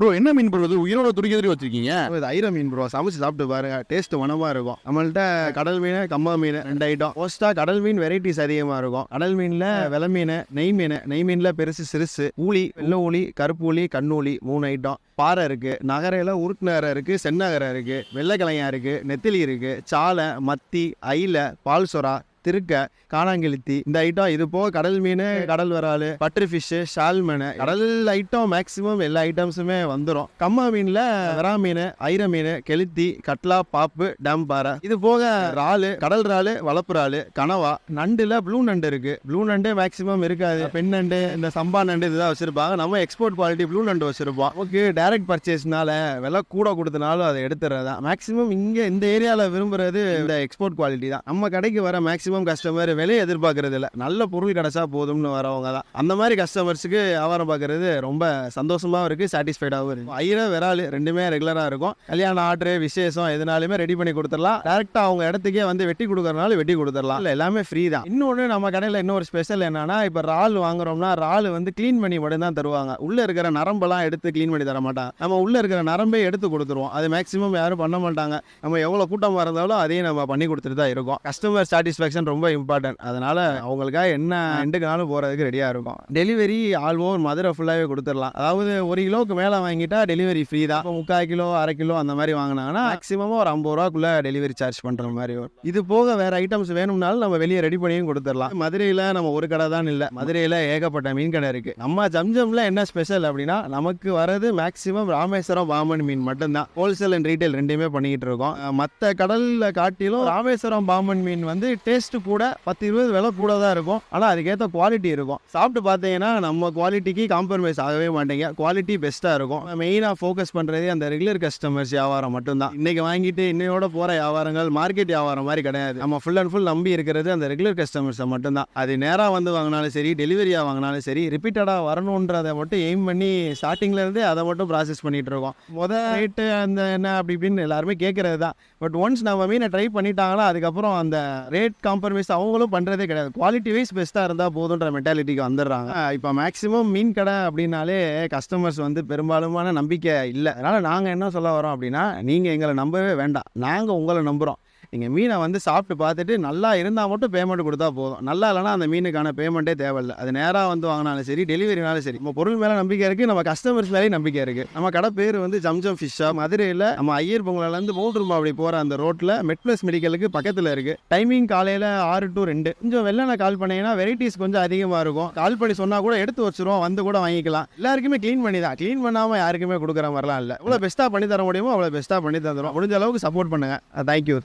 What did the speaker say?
Bro என்ன மீன் bro இது? உயிரோட துடிக்க துடி வச்சிருக்கீங்க? இது ஐர மீன் ப்ரோ சமைச்சு சாப்பிட்டு பாருங்க. டேஸ்ட் மனமா இருக்கும். நம்மள்ட்ட கடல் மீன் கம்மா மீன் ரெண்டு ஐட்டம் மோஸ்டா கடல் மீன் வெரைட்டிஸ் அதிகமா இருக்கும். கடல் மீன்ல வெலை மீன் நெய் மீன். நெய் மீன்ல பெருசு சிறுசு. ஊளி வெள்ளை ஊளி கருப்பு ஊளி கண்ணூலி மூணு ஐட்டம் பாறை இருக்கு. நகரையில உருட்டுநகரை இருக்கு. செந்நகரை இருக்கு. வெள்ளைக்கிளையா இருக்கு. நெத்திலி இருக்கு. சாலை மத்தி ஐல பால் சொரா திருக்க காணாங்கெளுத்தி இந்த ஐட்டம் இது போக கடல் மீன் கடல் வரால் பட்டர் ஃபிஷ்ஷு ஷால்மனு கடல் ஐட்டம் மேக்ஸிமம் எல்லா ஐட்டம்ஸுமே வந்துடும் கம்மா மீனில் வெறா மீன் ஐர மீன் கெளுத்தி கட்லா பாப்பு டேம் பாறை. இது போக இறாலு கடல் இறாலு வளப்பு இறாலு கனவா. நண்டுல ப்ளூ நண்டு இருக்கு. ப்ளூ நண்டு மேக்ஸிமம் இருக்காது. பெண் நண்டு இந்த சம்பா நண்டு இதுதான் வச்சிருப்பாங்க. நம்ம எக்ஸ்போர்ட் குவாலிட்டி ப்ளூ நண்டு வச்சிருப்போம். நமக்கு டைரக்ட் பர்ச்சேஸ்னால விலை கூட கொடுத்தனாலும் அதை எடுத்துறது தான் மேக்ஸிமம் இங்கே இந்த ஏரியாவில் விரும்புறது இந்த எக்ஸ்போர்ட் குவாலிட்டி தான். நம்ம கடைக்கு வர மேக்ஸிமம் கஸ்டமர் விலையை எதிர்பார்க்கறது இல்லை நல்ல பொருள் கிடச்சா போதும்னு வரவங்க தான் அந்த மாதிரி கஸ்டமர்ஸுக்கு வியாபாரம் பார்க்கறது ரொம்ப சந்தோஷமாகவும் இருக்குது சாட்டிஸ்ஃபைடாகவும் இருக்குது ஐர விரால் ரெண்டுமே ரெகுலராக இருக்கும். கல்யாண ஆர்டரு விசேஷம் எதுனாலுமே ரெடி பண்ணி கொடுத்துடலாம். டேரெக்டாக அவங்க இடத்துக்கே வந்து வெட்டி கொடுக்குறனால வெட்டி கொடுத்துடலாம். இல்லை எல்லாமே ஃப்ரீ தான். இன்னொன்று நம்ம கடையில் இன்னொரு ஸ்பெஷல் என்னன்னா இப்போ இறால் வாங்குறோம்னா இறால் வந்து க்ளீன் பண்ணி மட்டும்தான் தருவாங்க. உள்ளே இருக்கிற நரம்பெல்லாம் எடுத்து க்ளீன் பண்ணி தர மாட்டாங்க. நம்ம உள்ளே இருக்கிற நரம்பே எடுத்து கொடுத்துருவோம். அது மேக்ஸிமம் யாரும் பண்ண மாட்டாங்க. நம்ம எவ்வளோ கூட்டமாக இருந்தாலும் அதையும் நம்ம பண்ணி கொடுத்துட்டு தான் இருக்கோம். கஸ்டமர் சாட்டிஸ்ஃபேக்ஷன் ரொம்ப இம்பார்ட்டன்ட் அதனால அவங்களுக்காக என்ன எண்டுக்குனாலும் போகிறதுக்கு ரெடியாக இருக்கும். டெலிவரி ஆல் ஓவர் மதுரை ஃபுல்லாகவே கொடுத்துடலாம். அதாவது ஒரு கிலோவுக்கு மேலே வாங்கிட்டா டெலிவரி ஃப்ரீ தான். முக்கால் கிலோ அரை கிலோ அந்த மாதிரி வாங்கினாங்கன்னா மேக்ஸிமமாக ஒரு ஐம்பது ரூபாக்குள்ளே டெலிவரி சார்ஜ் பண்ணுற மாதிரி வரும். இது போக வேறு ஐட்டம்ஸ் வேணும்னாலும் நம்ம வெளியே ரெடி பண்ணியும் கொடுத்துடலாம். மதுரையில் நம்ம ஒரு கடை தான் இல்லை. மதுரையில் ஏகப்பட்ட மீன் கடை இருக்குது நம்ம ஜம்ஜம்ல என்ன ஸ்பெஷல் அப்படின்னா நமக்கு வரது மேக்ஸிமம் ராமேஸ்வரம் பாம்பன் மீன் மட்டும்தான். ஹோல்சேல் அண்ட் ரீட்டைல் ரெண்டுமே பண்ணிக்கிட்டு இருக்கோம். மற்ற கடலில் காட்டிலும் ராமேஸ்வரம் பாம்பன் மீன் வந்து டேஸ்ட் கூட பத்து இருபது விலை கூட தான் இருக்கும். ஆனால் அதுக்கேற்ற குவாலிட்டி இருக்கும். சாப்பிட்டு பார்த்தீங்கன்னா நம்ம குவாலிட்டிக்கு காம்ப்ரமைஸ் ஆகவே மாட்டேங்க. குவாலிட்டி பெஸ்ட்டாக இருக்கும். மெயினாக ஃபோக்கஸ் பண்ணுறதே அந்த ரெகுலர் கஸ்டமர்ஸ் வியாபாரம் மட்டும்தான். இன்னைக்கு வாங்கிட்டு இன்னையோட போகிற வியாபாரங்கள் மார்க்கெட் வியாபாரம் மாதிரி கிடையாது. நம்ம ஃபுல் அண்ட் ஃபுல் நம்பி இருக்கிறது அந்த ரெகுலர் கஸ்டமர்ஸை மட்டும்தான். அது நேராக வந்து வாங்கினாலும் சரி டெலிவரியாக வாங்கினாலும் சரி ரிப்பீட்டடாக வரணுன்றதை மட்டும் எய்ம் பண்ணி ஸ்டார்டிங்லேருந்து அதை மட்டும் ப்ராசஸ் பண்ணிட்டு இருக்கோம். முத ரேட்டு அந்த என்ன அப்படி இப்படின்னு எல்லாருமே கேட்குறது தான் பட் ஒன்ஸ் நம்ம மீனை ட்ரை பண்ணிட்டாங்களா அதுக்கப்புறம் அந்த ரேட் காம்ப்ரமைஸ் அவங்களும் பண்ணுறதே கிடையாது. குவாலிட்டி வைஸ் பெஸ்ட்டாக இருந்தால் போதுன்ற மென்டாலிட்டிக்கு வந்துடுறாங்க. இப்போ மேக்ஸிமம் மீன் கடை அப்படின்னாலே கஸ்டமர்ஸ் வந்து பெரும்பாலுமான நம்பிக்கை இல்லை. அதனால் நாங்கள் என்ன சொல்ல வரோம் அப்படின்னா நீங்கள் எங்களை நம்பவே வேண்டாம். நாங்கள் உங்களை நம்புகிறோம் நீங்கள் மீனை வந்து சாப்பிட்டு பார்த்துட்டு நல்லா இருந்தால் மட்டும் பேமெண்ட் கொடுத்தா போதும். நல்லா இல்லைனா அந்த மீனுக்கான பேமெண்ட்டே தேவையில்லை. அது நேராக வந்து வாங்கினாலும் சரி டெலிவரினாலும் சரி. நம்ம பொருள் மேலே நம்பிக்கை இருக்குது நம்ம கஸ்டமர்ஸ் மேலேயும் நம்பிக்கை இருக்குது நம்ம கடை பேர் வந்து ஜம்ஜம் ஃபிஷ்ஷா மதுரையில் நம்ம ஐயர் பொங்கலேருந்து மூன்று அப்படி போகிற அந்த ரோட்டில் மெட்ப்ளஸ் மெடிக்கலுக்கு பக்கத்தில் இருக்குது டைமிங் காலையில் ஆறு டு ரெண்டு. கொஞ்சம் வெள்ளன கால் பண்ணீங்கன்னா வெரைட்டிஸ் கொஞ்சம் அதிகமாக இருக்கும். கால் பண்ணி சொன்னால் கூட எடுத்து வச்சுருவோம் வந்து கூட வாங்கிக்கலாம். எல்லாருக்குமே க்ளீன் பண்ணி தான். க்ளீன் பண்ணாமல் யாருக்குமே கொடுக்குற மாதிரிலாம் இல்லை. எவ்வளோ பெஸ்ட்டாக பண்ணி தர முடியுமோ அவ்வளோ பெஸ்ட்டாக பண்ணி தந்துடும் முடிஞ்ச அளவுக்கு சப்போர்ட் பண்ணுங்கள் தேங்க்யூ